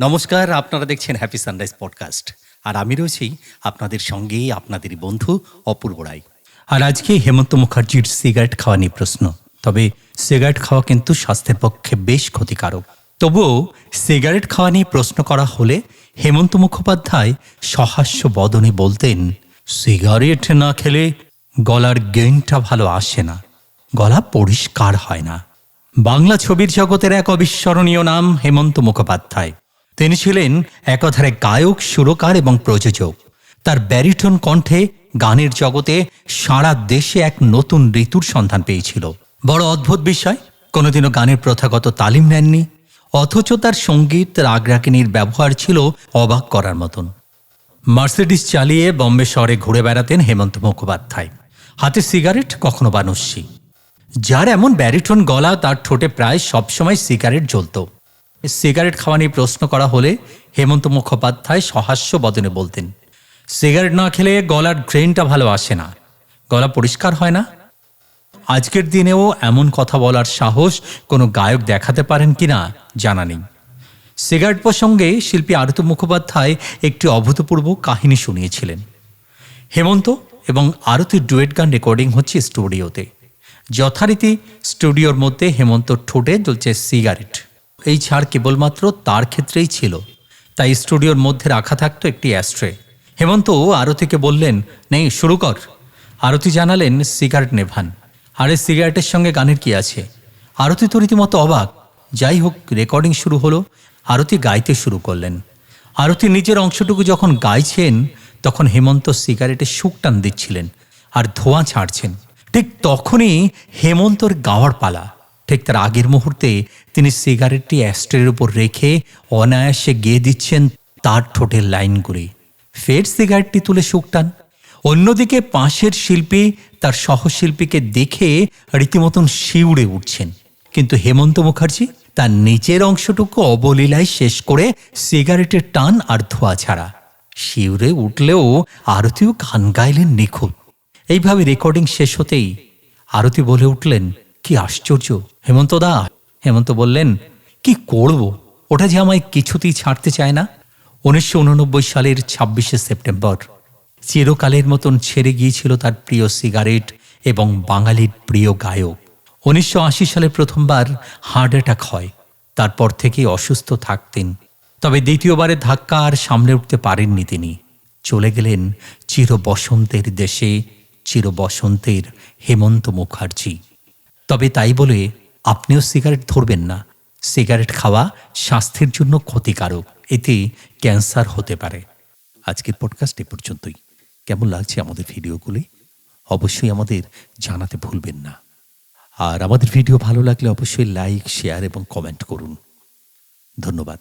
নমস্কার, আপনারা দেখছেন হ্যাপি সানরাইজ পডকাস্ট আর আমি রয়েছি আপনাদের সঙ্গে আপনাদের বন্ধু অপূর্ব রায়। আর আজকে হেমন্ত মুখার্জির সিগারেট খাওয়া নিয়ে প্রশ্ন। তবে সিগারেট খাওয়া কিন্তু স্বাস্থ্যের পক্ষে বেশ ক্ষতিকারক। তবুও সিগারেট খাওয়া নিয়ে প্রশ্ন করা হলে হেমন্ত মুখোপাধ্যায় সহাস্য বদনে বলতেন, সিগারেট না খেলে গলার গেনটা ভালো আসে না। গলা পরিষ্কার হয় না। বাংলা ছবির জগতের এক অবিস্মরণীয় নাম হেমন্ত মুখোপাধ্যায়। তিনি ছিলেন একাধারে গায়ক, সুরকার এবং প্রযোজক। তার ব্যারিটন কণ্ঠে গানের জগতে সারা দেশে এক নতুন ঋতুর সন্ধান পেয়েছিল। বড় অদ্ভুত বিষয়, কোনোদিনও গানের প্রথাগত তালিম নেননি, অথচ তার সংগীত রাগরাকিনীর ব্যবহার ছিল অবাক করার মতন। মার্সিডিস চালিয়ে বম্বে শহরে ঘুরে বেড়াতেন হেমন্ত মুখোপাধ্যায়। হাতে সিগারেট, কখনো বা যার এমন ব্যারিটন গলা তার ঠোঁটে প্রায় সবসময় সিগারেট জ্বলত। সিগারেট খাওয়া নিয়ে প্রশ্ন করা হলে হেমন্ত মুখোপাধ্যায় সহাস্য বদনে বলতেন, সিগারেট না খেলে গলার ড্রেনটা ভালো আসে না। গলা পরিষ্কার হয় না। আজকের দিনেও এমন কথা বলার সাহস কোনো গায়ক দেখাতে পারেন কিনা জানা নেই। সিগারেট প্রসঙ্গে শিল্পী আরত মুখোপাধ্যায় একটি অভূতপূর্ব কাহিনী শুনিয়েছিলেন। হেমন্ত এবং আরতির ডুয়েট গান রেকর্ডিং হচ্ছে স্টুডিওতে। যথারীতি স্টুডিওর মধ্যে হেমন্ত ঠোঁটে জ্বলছে সিগারেট। এই ছাড় কেবলমাত্র তার ক্ষেত্রেই ছিল। তাই স্টুডিওর মধ্যে রাখা থাকতো একটি অ্যাস্ট্রে। হেমন্ত আরতিকে বললেন, নেই, শুরু কর। আরতি জানালেন, সিগারেট নেভান আরে, সিগারেটের সঙ্গে গানের কি আছে? আরতি তো রীতিমতো অবাক। যাই হোক, রেকর্ডিং শুরু হলো। আরতি গাইতে শুরু করলেন। আরতি নিজের অংশটুকু যখন গাইছেন, তখন হেমন্ত সিগারেটে সুখ টান দিচ্ছিলেন আর ধোঁয়া ছাড়ছেন। ঠিক তখনই হেমন্তর গাওয়ার পালা। ঠিক তার আগের মুহূর্তে তিনি সিগারেটটি অ্যাস্ট্রের উপর রেখে অনায়াসে গেয়ে দিচ্ছেন তার ঠোঁটের লাইনগুলি ফের সিগারেটটি তুলে সুখ টান। অন্যদিকে পাশের শিল্পী তার সহশিল্পীকে দেখে রীতিমতন শিউড়ে উঠছেন। কিন্তু হেমন্ত মুখার্জি তার নিচের অংশটুকু অবলীলায় শেষ করে সিগারেটের টান আর ধোয়া ছাড়া। শিউরে উঠলেও আরতিও গান গাইলেন নিখুঁত। এইভাবে রেকর্ডিং শেষ হতেই আরতি বলে উঠলেন কি আশ্চর্য। হেমন্ত দা, হেমন্ত বললেন, কি করব? ওটা যে আমায় কিছুতেই ছাড়তে চায় না। উনিশশো উননব্বই সালের ছাব্বিশে সেপ্টেম্বর। চিরকালের মতন ছেড়ে গিয়েছিল তার প্রিয় সিগারেট এবং বাঙালির প্রিয় গায়ক। উনিশশো আশি সালে প্রথমবার হার্ট অ্যাটাক হয়, তারপর থেকেই অসুস্থ থাকতেন। তবে দ্বিতীয়বারের ধাক্কা আর সামলে উঠতে পারেননি তিনি। চলে গেলেন চির বসন্তের দেশে চির বসন্তের হেমন্ত মুখার্জি। তবে তাই বলে আপনিও সিগারেট ধরবেন না। সিগারেট খাওয়া স্বাস্থ্যের জন্য ক্ষতিকারক। এতে ক্যান্সার হতে পারে। আজকের পডকাস্ট এ পর্যন্তই। কেমন লাগছে আমাদের ভিডিওগুলি? অবশ্যই আমাদের জানাতে ভুলবেন না। আর আমাদের ভিডিও ভালো লাগলে অবশ্যই লাইক শেয়ার এবং কমেন্ট করুন। ধন্যবাদ।